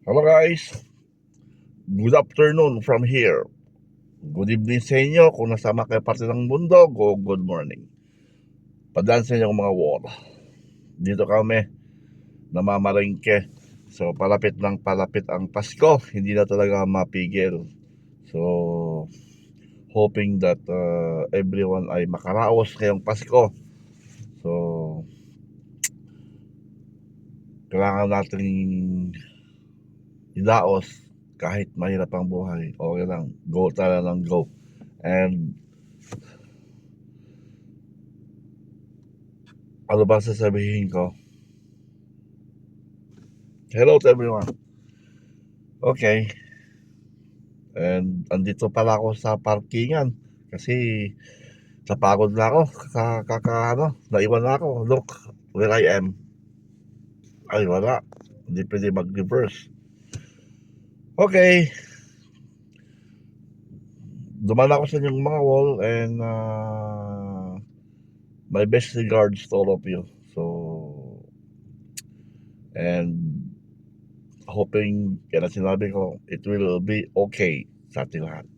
Hello guys. Good afternoon from here. Good evening sa inyo kung nasa kayo parte ng mundo o good morning. Padaan sa inyo mga wall. Dito kami namamalengke. So palapit ng palapit ang Pasko. Hindi na talaga mapigil. So hoping that uh, everyone ay makaraos ngayong Pasko. So kailangan natin idaos kahit mahirap ang buhay. Okay lang. Go talaga ng go. And ano ba sasabihin ko? Hello to everyone. Okay. And andito pala ako sa parkingan kasi napagod na ako. Kaka, kaka ano, naiwan na ako. Look where I am. Ay, wala. Hindi pwede mag-reverse. Okay. Duman ako sa inyong mga wall and uh, my best regards to all of you. So, and hoping, ang sinabi ko, it will be okay sa ating lahat.